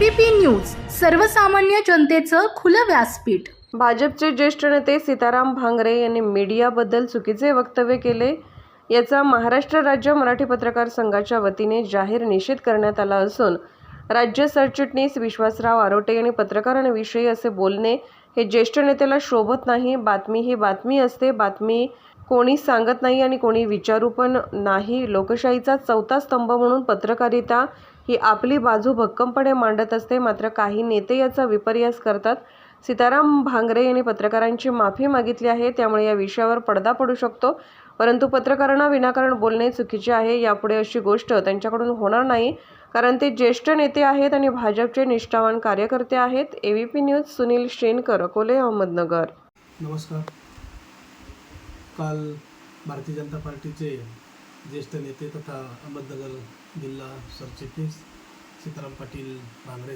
ABP news सर्वसामान्य जनतेचं खुलं व्यासपीठ. भाजपचे ज्येष्ठ नेते सीताराम भांगरे यांनी मीडियाबद्दल चुकीचे वक्तव्य केले याचा महाराष्ट्र राज्य मराठी पत्रकार संघाच्या वतीने जाहीर निषेध करण्यात आला असून राज्य सरचिटणीस विश्वासराव आरोटे यांनी पत्रकारांविषयी असे बोलणे हे ज्येष्ठ नेत्याला शोभत नाही बातमी ही बातमी असते बातमी कोणी सांगत नाही आणि कोणी विचारू पण नाही लोकशाहीचा चौथा स्तंभ म्हणून पत्रकारिता ही आपली बाजू भक्कमपणे मांडत असते मात्र काही नेते याचा विपर्यास करतात. सीताराम भांगरे यांनी पत्रकारांची माफी मागितली आहे त्यामुळे या विषयावर पडदा पडू शकतो. परंतु पत्रकारांना विनाकारण बोलणे चुकीचे आहे यापुढे अशी गोष्ट त्यांच्याकडून होणार नाही कारण ते ज्येष्ठ नेते आहेत आणि भाजपचे निष्ठावान कार्यकर्ते आहेत. A V P news Sunil Shenkar Akole Ahmednagar. नमस्कार. काल भारतीय जनता पार्टीचे ज्येष्ठ नेते तथा अहमदनगर जिल्हा सरचिटणीस सीताराम पाटील भांगरे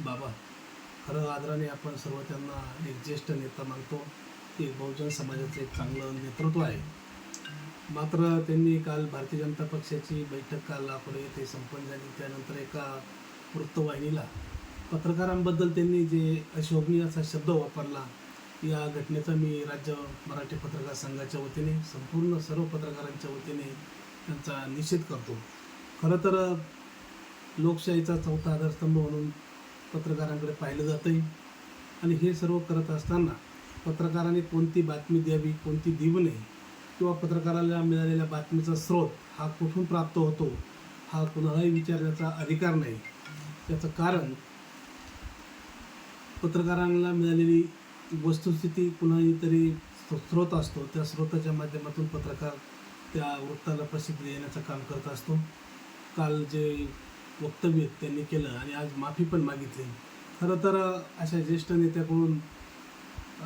बाबा. खरं आदराने आपण सर्व त्यांना एक ज्येष्ठ नेता मानतो. एक बहुजन समाजाचं एक चांगलं नेतृत्व आहे. मात्र त्यांनी काल भारतीय जनता पक्षाची बैठक काल आपण येथे संपन्न झाली. त्यानंतर एका वृत्तवाहिनीला पत्रकारांबद्दल त्यांनी जे अशोभनीय असा शब्द वापरला या घटनेचा मी राज्य मराठी पत्रकार संघाच्या वतीने संपूर्ण सर्व पत्रकारांच्या वतीने त्यांचा निषेध करतो. खरं तर लोकशाहीचा चौथा आधारस्तंभ म्हणून पत्रकारांकडे पाहिलं जातं आणि हे सर्व करत असताना पत्रकाराने कोणती बातमी द्यावी कोणती देऊ नये किंवा पत्रकाराला मिळालेल्या बातमीचा स्रोत हा कुठून प्राप्त होतो हा कुणालाही विचारण्याचा अधिकार नाही. त्याचं कारण पत्रकारांना मिळालेली वस्तुस्थिती कुणाही तरी स्रोत असतो. त्या स्रोताच्या माध्यमातून पत्रकार त्या वृत्ताला प्रसिद्धी देण्याचं काम करत असतो. काल जे वक्तव्य त्यांनी केलं आणि आज माफी पण मागितली. खरं तर अशा ज्येष्ठ नेत्याकडून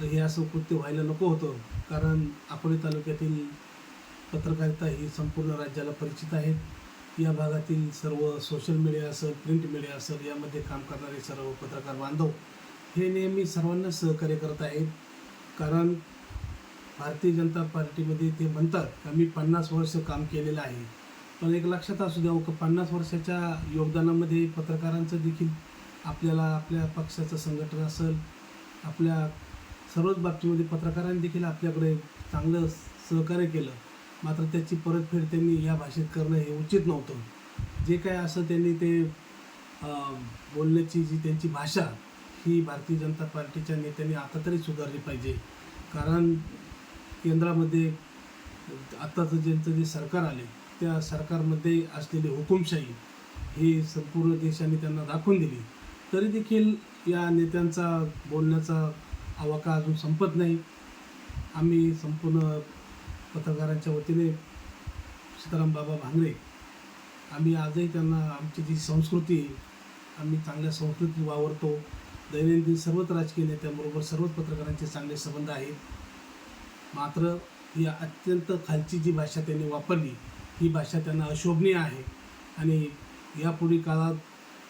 हे असं कृत्य व्हायला नको होतं. कारण अकोले तालुक्यातील पत्रकारिता ही संपूर्ण राज्याला परिचित आहे. या भागातील सर्व सोशल मीडिया असेल प्रिंट मीडिया असेल यामध्ये काम करणारे सर्व पत्रकार बांधव हे नेहमी सर्वांना सहकार्य करत आहेत. कारण भारतीय जनता पार्टीमध्ये ते म्हणतात का मी पन्नास वर्ष काम केलेलं आहे. पण एक लक्षात असू द्यावं का पन्नास वर्षाच्या योगदानामध्ये पत्रकारांचं देखील आपल्याला आपल्या पक्षाचं संघटन असेल आपल्या सर्वच बाबतीमध्ये पत्रकारांनी देखील आपल्याकडे चांगलं सहकार्य केलं मात्र त्याची परतफेड त्यांनी या भाषेत करणं हे उचित नव्हतं. जे काय असं त्यांनी ते बोलण्याची जी त्यांची भाषा ही भारतीय जनता पार्टीच्या नेत्यांनी आता तरी सुधारली पाहिजे. कारण केंद्रामध्ये आत्ताचं ज्यांचं जे सरकार आले त्या सरकारमध्ये असलेली हुकुमशाही ही संपूर्ण देशाने त्यांना दाखवून दिली. तरी देखील या नेत्यांचा बोलण्याचा आवाका अजून संपत नाही. आम्ही संपूर्ण पत्रकारांच्या वतीने सीताराम बाबा भांगरे आम्ही आजही त्यांना आमची जी संस्कृती आम्ही चांगल्या संस्कृतीत वावरतो. दैनंदिन सर्वच राजकीय नेत्यांबरोबर सर्वच पत्रकारांचे चांगले संबंध आहेत. मात्र ही अत्यंत खालची जी भाषा त्यांनी वापरली ही भाषा त्यांना अशोभनीय आहे. आणि यापुढील काळात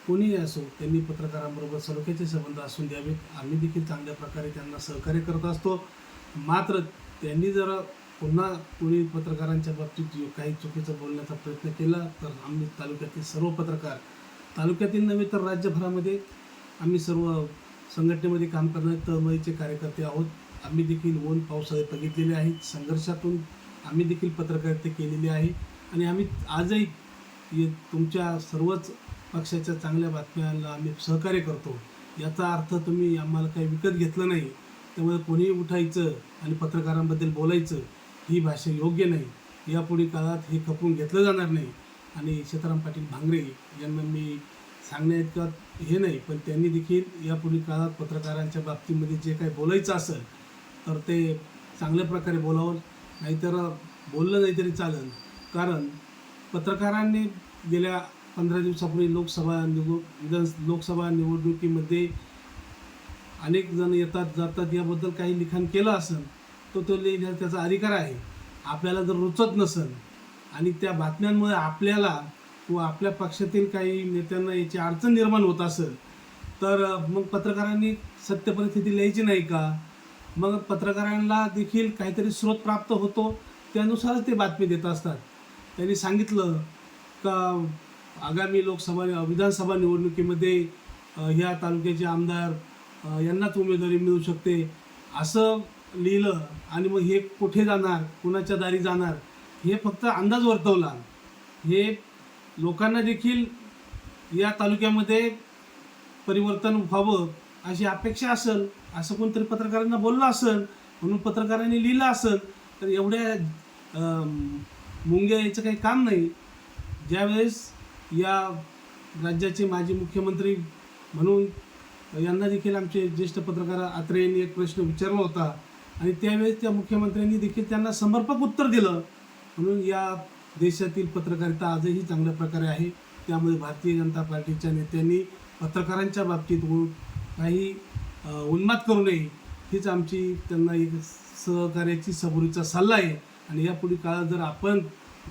कोणीही असो त्यांनी पत्रकारांबरोबर सलोख्याचे संबंध असून द्यावेत. आम्ही देखील चांगल्या प्रकारे त्यांना सहकार्य करत असतो. मात्र त्यांनी जर पुन्हा कोणी पत्रकारांच्या बाबतीत काही चुकीचं बोलण्याचा प्रयत्न केला तर आम्ही तालुक्यातील सर्व पत्रकार तालुक्यातील नव्हे तर राज्यभरामध्ये आम्ही सर्व संघटनेमध्ये काम करणारे तळमळीचे कार्यकर्ते आहोत. आम्ही देखील ऊन पावसाळे बघितलेले आहेत. संघर्षातून आम्ही देखील पत्रकारिता केलेली आहे. आणि आम्ही आजही ये तुमच्या सर्वच पक्षाच्या चांगल्या बातम्याला आम्ही सहकार्य करतो. याचा अर्थ तुम्ही आम्हाला काही विकत घेतलं नाही त्यामुळे कोणीही उठायचं आणि पत्रकारांबद्दल बोलायचं ही भाषा योग्य नाही. यापुढे काळात हे खपवून घेतलं जाणार नाही. आणि सीताराम पाटील भांगरे यांना मी सांगण्याइतका हे नाही पण त्यांनी देखील यापुढील काळात पत्रकारांच्या बाबतीमध्ये जे काही बोलायचं असेल तर ते चांगल्या प्रकारे बोलावं. नाहीतर बोललं नाही तरी चालेल. कारण पत्रकारांनी गेल्या पंधरा दिवसापूर्वी लोकसभा निवड विधान लोकसभा निवडणुकीमध्ये अनेक जण येतात जातात. याबद्दल काही लिखाण केलं असेल तो तो लिहिण्याचा त्याचा अधिकार आहे. आपल्याला जर रुचत नसेल आणि त्या बातम्यांमुळे आपल्याला किंवा आपल्या पक्षातील काही नेत्यांना याची अडचण निर्माण होत असेल तर मग पत्रकारांनी सत्य परिस्थिती लिहायची नाही का? मग पत्रकारांना देखील काहीतरी स्रोत प्राप्त होतो. त्यानुसारच ते बातमी देत असतात. त्यांनी सांगितलं का आगामी लोकसभा विधानसभा निवडणुकीमध्ये या ह्या तालुक्याचे आमदार यांनाच उमेदवारी मिळू शकते. असं लिहिलं आणि मग हे कुठे जाणार कुणाच्या दारी जाणार हे फक्त अंदाज वर्तवला. हे लोकांना देखील या तालुक्यामध्ये परिवर्तन व्हावं अशी अपेक्षा असेल असं कोणतरी पत्रकारांना बोललं असेल म्हणून पत्रकारांनी लिहिलं असेल तर एवढ्या मुंग्या याचं काही काम नाही. ज्यावेळेस या राज्याचे माजी मुख्यमंत्री म्हणून यांना देखील आमचे ज्येष्ठ पत्रकार आत्रे यांनी एक प्रश्न विचारला होता. आणि त्यावेळेस त्या मुख्यमंत्र्यांनी देखील त्यांना समर्पक उत्तर दिलं. म्हणून या देशातील पत्रकारिता आजही चांगल्या प्रकारे आहे. त्यामुळे भारतीय जनता पार्टीच्या नेत्यांनी पत्रकारांच्या बाबतीत काही उन्माद करू नये. हीच आमची त्यांना एक सहकार्याची सबुरीचा सल्ला आहे. आणि यापुढील काळात जर आपण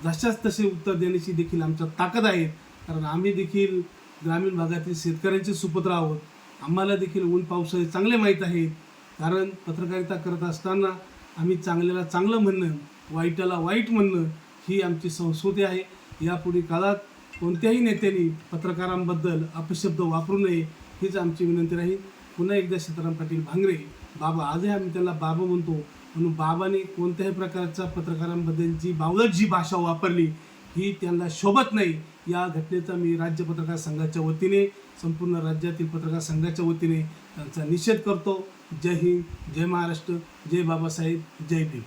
जशाच तसे उत्तर देण्याची देखील आमच्यात ताकद आहे. कारण आम्ही देखील ग्रामीण भागातील शेतकऱ्यांचे सुपुत्र आहोत. आम्हाला देखील ऊन पावसाळे चांगले माहीत आहे. कारण पत्रकारिता करत असताना आम्ही चांगल्याला चांगलं म्हणणं वाईटाला वाईट म्हणणं ही आमची संस्कृती आहे. यापुढे काळात कोणत्याही नेत्यांनी पत्रकारांबद्दल अपशब्द वापरू नये हीच आमची विनंती राहील. पुन्हा एकदा सीताराम पाटील भांगरे बाबा आजही आम्ही त्याला बाबा म्हणतो. म्हणून बाबाने कोणत्याही प्रकारच्या पत्रकारांबद्दलची बावळट जी भाषा वापरली ही त्यांना शोभत नाही. या घटनेचा मी राज्य पत्रकार संघाच्या वतीने संपूर्ण राज्यातील पत्रकार संघाच्या वतीने त्यांचा निषेध करतो. जय हिंद जय महाराष्ट्र जय बाबासाहेब जय भीम.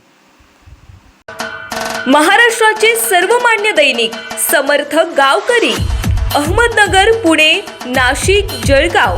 महाराष्ट्राचे सर्वमान्य दैनिक समर्थ गावकरी अहमदनगर पुणे नाशिक जळगाव.